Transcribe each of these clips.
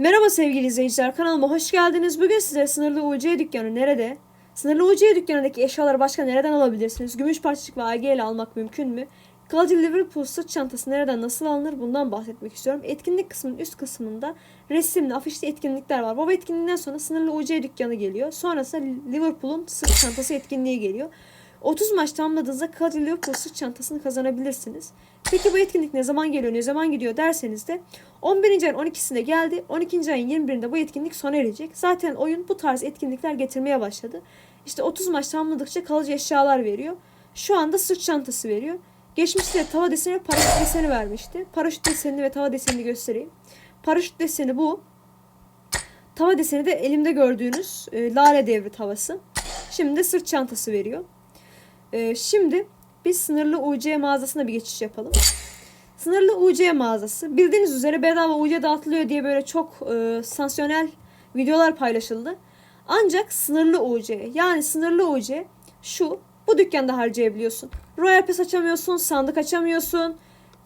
Merhaba sevgili izleyiciler kanalıma hoş geldiniz. Bugün size sınırlı UC dükkanı nerede? Sınırlı UC dükkanındaki eşyaları başka nereden alabilirsiniz? Gümüş parçacık ve AG ile almak mümkün mü? Kalıcı Liverpool sırt çantası nereden nasıl alınır? Bundan bahsetmek istiyorum. Etkinlik kısmının üst kısmında resimli, afişli etkinlikler var. Bu etkinliğinden sonra sınırlı UC dükkanı geliyor. Sonrasında Liverpool'un sırt çantası etkinliği geliyor. 30 maç tamamladığınızda kalıcı Liverpool sırt çantasını kazanabilirsiniz. Peki bu etkinlik ne zaman geliyor, ne zaman gidiyor derseniz de 11. ayın 12'sinde geldi. 12. ayın 21'inde bu etkinlik sona erecek. Zaten oyun bu tarz etkinlikler getirmeye başladı. İşte 30 maç tamamladıkça kalıcı eşyalar veriyor. Şu anda sırt çantası veriyor. Geçmişte tava deseni ve paraşüt deseni vermişti. Paraşüt desenini ve tava desenini göstereyim. Paraşüt deseni bu. Tava deseni de elimde gördüğünüz e, lale devri tavası. Şimdi de sırt çantası veriyor. E, şimdi biz sınırlı UC mağazasına bir geçiş yapalım. Sınırlı UC mağazası. Bildiğiniz üzere bedava UC dağıtılıyor diye böyle çok e, sanksiyonel videolar paylaşıldı. Ancak sınırlı UC yani sınırlı UC şu bu dükkanda harcayabiliyorsun. Royal Pass açamıyorsun, sandık açamıyorsun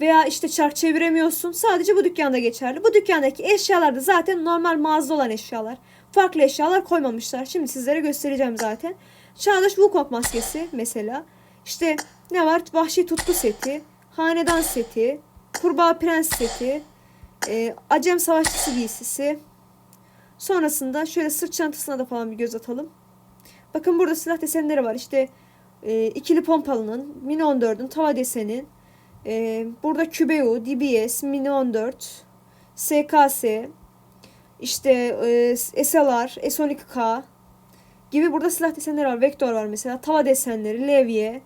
veya işte çark çeviremiyorsun. Sadece bu dükkanda geçerli. Bu dükkandaki eşyalar da zaten normal mağazada olan eşyalar. Farklı eşyalar koymamışlar. Şimdi sizlere göstereceğim zaten. Çağdaş Wukong maskesi mesela. İşte ne var? Vahşi tutku seti, hanedan seti, kurbağa prens seti, e, acem savaşçısı giysisi. Sonrasında şöyle sırt çantasına da falan bir göz atalım. Bakın burada silah desenleri var. İşte e, ikili pompalının, Mini 14'ün tava deseni, e, burada QBU, DBS, Mini 14, SKS, işte e, SLR, S12K gibi burada silah desenleri var. Vektör var mesela. Tava desenleri, levye.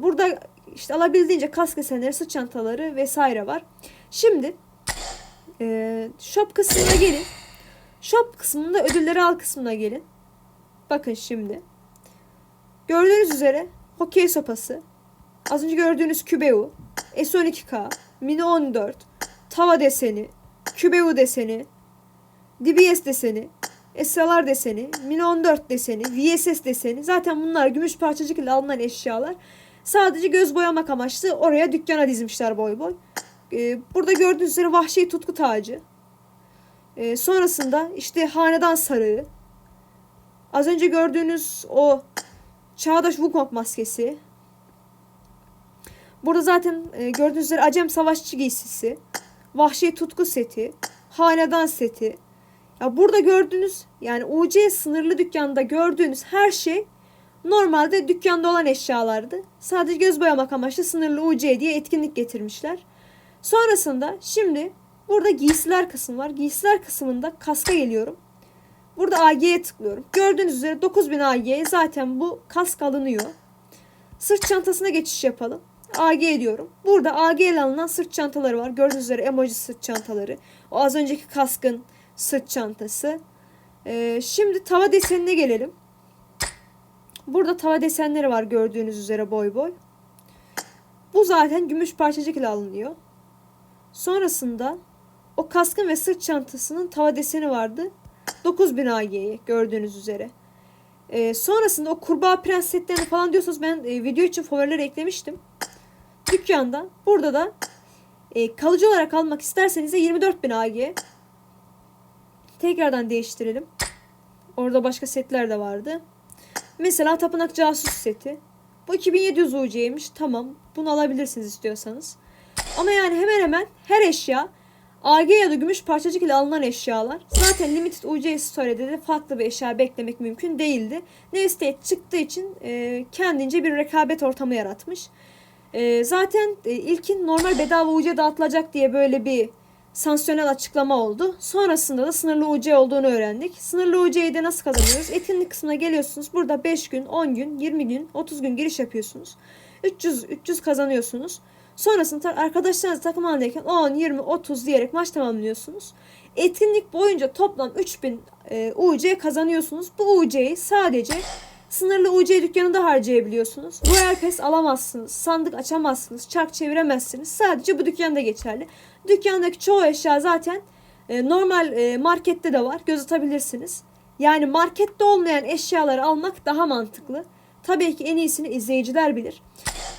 Burada işte alabildiğince kask desenleri, sırt çantaları vesaire var. Şimdi e, shop kısmına gelin. Shop kısmında ödülleri al kısmına gelin. Bakın şimdi. Gördüğünüz üzere hokey sopası. Az önce gördüğünüz QBU. S12K. Mini 14. Tava deseni. QBU deseni. DBS deseni. SLR deseni. Mini 14 deseni. VSS deseni. Zaten bunlar gümüş parçacık ile alınan eşyalar. Sadece göz boyamak amaçlı oraya dükkana dizmişler boy boy. Ee, burada gördüğünüz üzere vahşi tutku tacı. Ee, sonrasında işte hanedan sarığı. Az önce gördüğünüz o Çağdaş Wukong maskesi. Burada zaten e, gördüğünüz üzere Acem Savaşçı giysisi. Vahşi tutku seti. Hanedan seti. Ya burada gördüğünüz yani UC sınırlı dükkanda gördüğünüz her şey normalde dükkanda olan eşyalardı. Sadece göz boyamak amaçlı sınırlı UC diye etkinlik getirmişler. Sonrasında şimdi burada giysiler kısmı var. Giysiler kısmında kaska geliyorum. Burada AG'ye tıklıyorum. Gördüğünüz üzere 9000 AG zaten bu kask alınıyor. Sırt çantasına geçiş yapalım. AG diyorum. Burada AG ile alınan sırt çantaları var. Gördüğünüz üzere emoji sırt çantaları. O az önceki kaskın sırt çantası. Ee, şimdi tava desenine gelelim. Burada tava desenleri var gördüğünüz üzere boy boy. Bu zaten gümüş parçacık ile alınıyor. Sonrasında o kaskın ve sırt çantasının tava deseni vardı. 9000 AG'ye gördüğünüz üzere. Ee, sonrasında o kurbağa prens setlerini falan diyorsanız ben e, video için favorileri eklemiştim. Dükkanda burada da e, kalıcı olarak almak isterseniz de 24000 AG. Tekrardan değiştirelim. Orada başka setler de vardı. Mesela tapınak casus seti. Bu 2700 UC'ymiş. Tamam. Bunu alabilirsiniz istiyorsanız. Ama yani hemen hemen her eşya AG ya da gümüş parçacık ile alınan eşyalar. Zaten Limited UC Story'de de farklı bir eşya beklemek mümkün değildi. Nestate çıktığı için e, kendince bir rekabet ortamı yaratmış. E, zaten e, ilkin normal bedava UC dağıtılacak diye böyle bir sanksiyonel açıklama oldu. Sonrasında da sınırlı UC olduğunu öğrendik. Sınırlı UC'yi de nasıl kazanıyoruz? Etkinlik kısmına geliyorsunuz. Burada 5 gün, 10 gün, 20 gün, 30 gün giriş yapıyorsunuz. 300 300 kazanıyorsunuz. Sonrasında arkadaşlarınız takım halindeyken 10, 20, 30 diyerek maç tamamlıyorsunuz. Etkinlik boyunca toplam 3000 e, UC kazanıyorsunuz. Bu UC'yi sadece sınırlı UC dükkanında harcayabiliyorsunuz. Royal Pass alamazsınız. Sandık açamazsınız. Çark çeviremezsiniz. Sadece bu dükkanda geçerli. Dükkandaki çoğu eşya zaten e, normal e, markette de var. Göz atabilirsiniz. Yani markette olmayan eşyaları almak daha mantıklı. Tabii ki en iyisini izleyiciler bilir.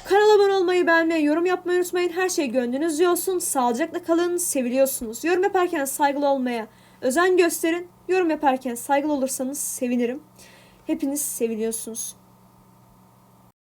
Kanala abone olmayı, beğenmeyi, yorum yapmayı unutmayın. Her şey gönlünüzce olsun. Sağlıcakla kalın. Seviliyorsunuz. Yorum yaparken saygılı olmaya özen gösterin. Yorum yaparken saygılı olursanız sevinirim. Hepiniz seviliyorsunuz.